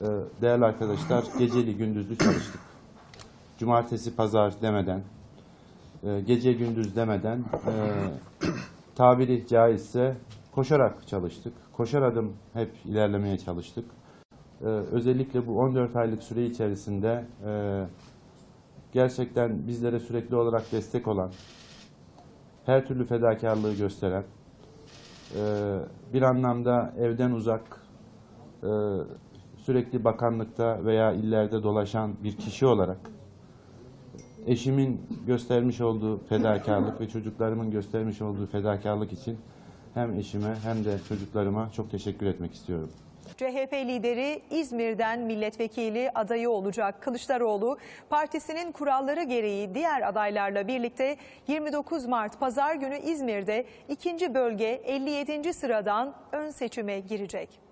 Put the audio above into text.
Ee, Değerli arkadaşlar, geceli gündüzlü çalıştık. Cumartesi, pazar demeden, e, gece gündüz demeden e, tabiri caizse koşarak çalıştık. Koşar adım hep ilerlemeye çalıştık. Ee, Özellikle bu 14 aylık süre içerisinde e, gerçekten bizlere sürekli olarak destek olan, her türlü fedakarlığı gösteren, e, bir anlamda evden uzak, e, sürekli bakanlıkta veya illerde dolaşan bir kişi olarak eşimin göstermiş olduğu fedakarlık ve çocuklarımın göstermiş olduğu fedakarlık için hem eşime hem de çocuklarıma çok teşekkür etmek istiyorum. CHP lideri İzmir'den milletvekili adayı olacak Kılıçdaroğlu, partisinin kuralları gereği diğer adaylarla birlikte 29 Mart Pazar günü İzmir'de ikinci bölge 57. sıradan ön seçime girecek.